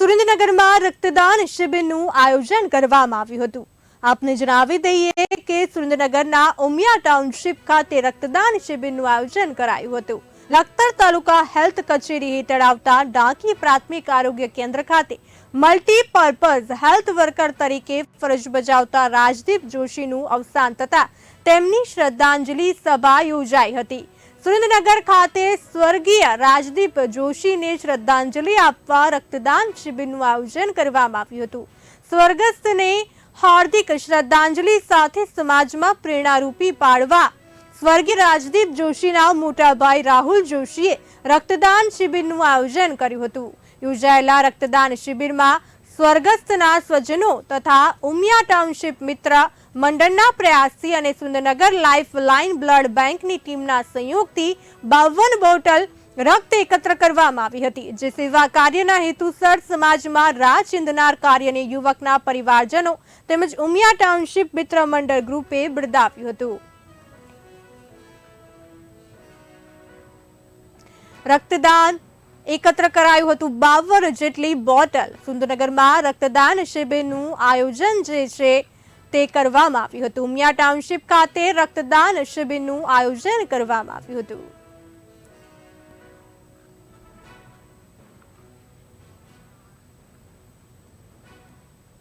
સુરેન્દ્રનગરમાં રક્તદાન શિબિરનું આયોજન કરવામાં આવ્યું હતું. આપને જણાવી દઈએ કે સુરેન્દ્રનગરના ઉમિયા ટાઉનશીપ ખાતે રક્તદાન શિબિરનું આયોજન કરાયું હતું. લખતર તાલુકા હેલ્થ કચેરી હેઠળ આવતા ડાંકી પ્રાથમિક આરોગ્ય કેન્દ્ર ખાતે મલ્ટીપર્પઝ હેલ્થ વર્કર તરીકે ફરજ બજાવતા રાજદીપ જોશીનું અવસાન થતા તેમની શ્રદ્ધાંજલિ સભા યોજાઈ હતી. સુરેન્દ્રનગર ખાતે સ્વર્ગીય રાજદીપ જોશીને શ્રદ્ધાંજલિ આપવા રક્તદાન શિબિરનું આયોજન કરવામાં આવ્યું હતું. સ્વર્ગસ્થને હાર્દિક શ્રદ્ધાંજલિ સાથે સમાજમાં પ્રેરણારૂપી પાડવા સ્વર્ગીય રાજદીપ જોશીના મોટા ભાઈ રાહુલ જોશીએ રક્તદાન શિબિરનું આયોજન કર્યું હતું. યોજાયેલા રક્તદાન શિબિરમાં સ્વર્ગસ્થના સ્વજનો તથા ઉમિયા ટાઉનશીપ મિત્ર મંડળના પ્રયાસથી અને સુંદરનગર લાઈફ લાઇન બ્લડ બેંકની ટીમના સંયોગથી બાવન બોટલ રક્ત એકત્ર કરવામાં આવી હતી, જે સેવા કાર્યના હેતુસર સમાજમાં રાહ ચિંધનાર કાર્યને યુવકના પરિવારજનો તેમજ ઉમિયા ટાઉનશીપ મિત્ર મંડળ ગ્રુપે બિરદાવ્યું હતું. રક્તદાન એકત્ર કરાયું હતું. બાવન જેટલી બોટલ સુંદરનગરમાં રક્તદાન શિબિરનું આયોજન જે છે તે કરવામાં આવ્યું હતું. ઉમિયા ટાઉનશીપ ખાતે રક્તદાન શિબિરનું આયોજન કરવામાં આવ્યું હતું.